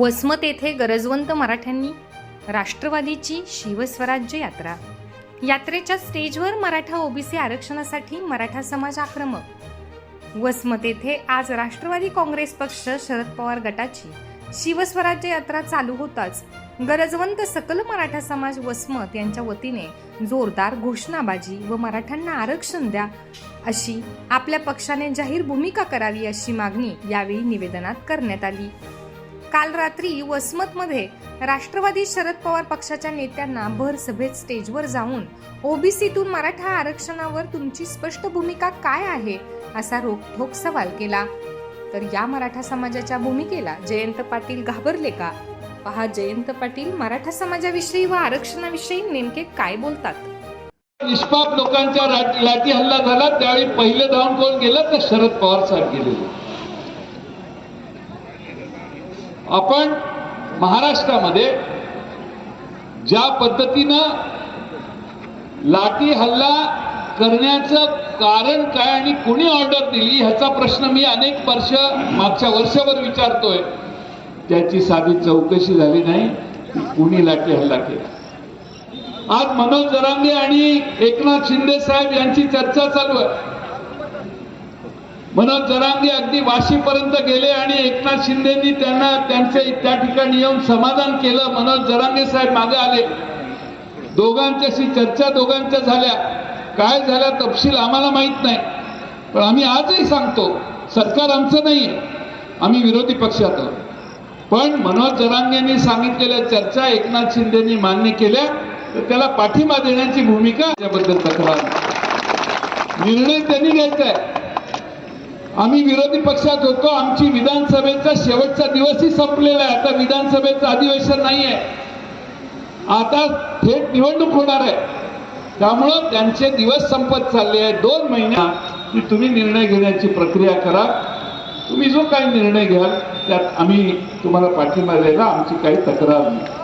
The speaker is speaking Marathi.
वसमत येथे गरजवंत मराठ्यांनी राष्ट्रवादीची शिवस्वराज्य यात्रा. यात्रेच्या स्टेजवर मराठा ओबीसी आरक्षणासाठी मराठा समाज आक्रमक. वसमत येथे आज राष्ट्रवादी काँग्रेस पक्ष शरद पवार गटाची शिवस्वराज्य यात्रा चालू होताच. गरजवंत सकल मराठा समाज वसमत यांच्या वतीने जोरदार घोषणाबाजी व मराठ्यांना आरक्षण द्या अशी आपल्या पक्षाने जाहीर भूमिका करावी अशी मागणी यावेळी निवेदनात करण्यात आली. काल रात्री वसमतमध्ये राष्ट्रवादी शरद पवार पक्षाच्या नेत्यांना भर सभेत स्टेजवर जाऊन ओबीसीतून मराठा आरक्षणावर तुमची स्पष्ट भूमिका काय आहे? असा रोखोक सवाल केला. तर या मराठा समाजाच्या भूमिकेला जयंत पाटील घाबरले का? पहा जयंत पाटील मराठा समाजाविषयी व आरक्षणाविषयी नेमके काय बोलतात? निष्पाप लोकांच्या लाठी हल्ला झाला त्यावेळी पहिलं धावून कोण गेलं? तर शरद पवार साहेब गेलेले आपण महाराष्ट्रामध्ये ज्या पद्धतीनं लाठी हल्ला करण्याचं कारण काय आणि कुणी ऑर्डर दिली ह्याचा प्रश्न मी अनेक वर्ष मागच्या वर्षभर विचारतोय. त्याची साधी चौकशी झाली नाही कुणी लाठी हल्ला केला आज मनोज जरांगे आणि एकनाथ शिंदे साहेब यांची चर्चा चालू आहे. मनोज जरांगे अगदी वाशीपर्यंत गेले आणि एकनाथ शिंदेनी त्यांना त्यांचे त्या ठिकाणी येऊन समाधान केलं. मनोज जरांगे साहेब मागे आले. दोघांच्याशी चर्चा दोघांच्या झाल्या. काय झाल्या तपशील आम्हाला माहीत नाही. पण आम्ही आजही सांगतो सरकार आमचं नाही आहे आम्ही विरोधी पक्षात आहोत पण मनोज जरांगेंनी सांगितलेल्या चर्चा एकनाथ शिंदेनी मान्य केल्या तर त्याला पाठिंबा देण्याची भूमिका याबद्दल तक्रार. निर्णय त्यांनी घ्यायचा आहे. आम्ही विरोधी पक्षात होतो आमची विधानसभेचा शेवटचा दिवसही संपलेला आहे. आता विधानसभेचं अधिवेशन नाही आहे आता थेट निवडणूक होणार आहे. त्यामुळं त्यांचे दिवस संपत चालले आहेत. दोन महिन्या की तुम्ही निर्णय घेण्याची प्रक्रिया करा. तुम्ही जो काही निर्णय घ्याल त्यात आम्ही तुम्हाला पाठिंबा द्यायला आमची काही तक्रार नाही.